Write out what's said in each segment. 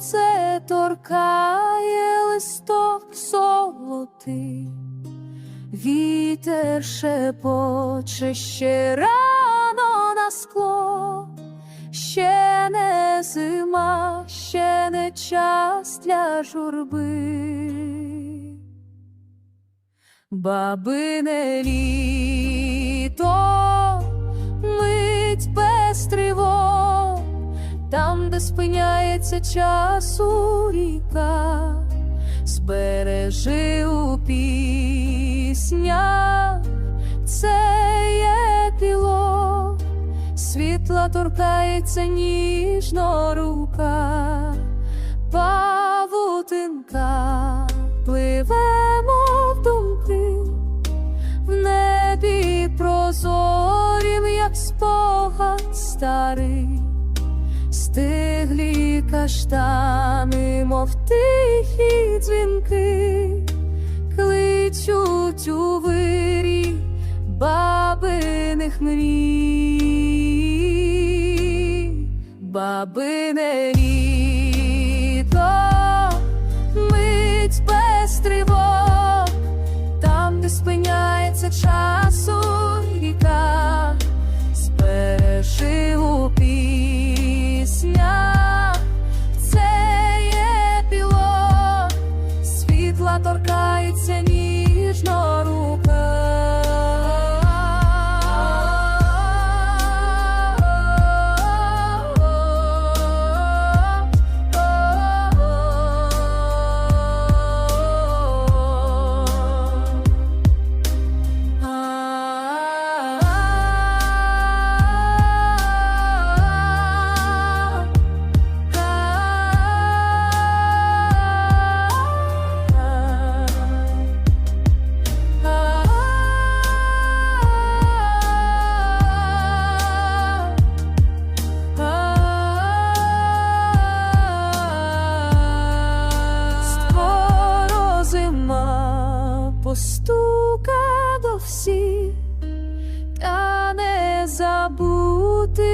сонце торкає листок золотий, вітер шепоче ще рано на скло, ще не зима, ще не час для журби. Бабине літо, де спиняється часу ріка, збережи у піснях, це є піло, світла торкається ніжно рука, павутинка. Пливемо в думки, в небі прозорім, як спогад старий, стиглі каштани, мов тихі дзвінки, кличуть у вирі бабиних мрій, бабине літо, торкається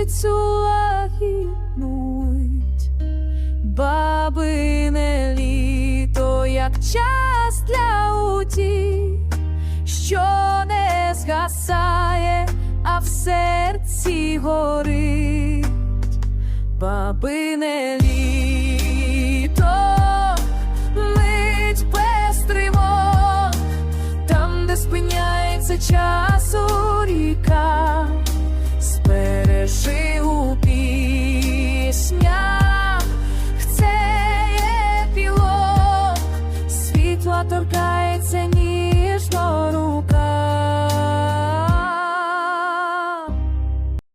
цю лагідну бабине літо, як час для утіх, що не згасає, а в серці горить, бабине літо. Мить без тривог, там, де спиняється час.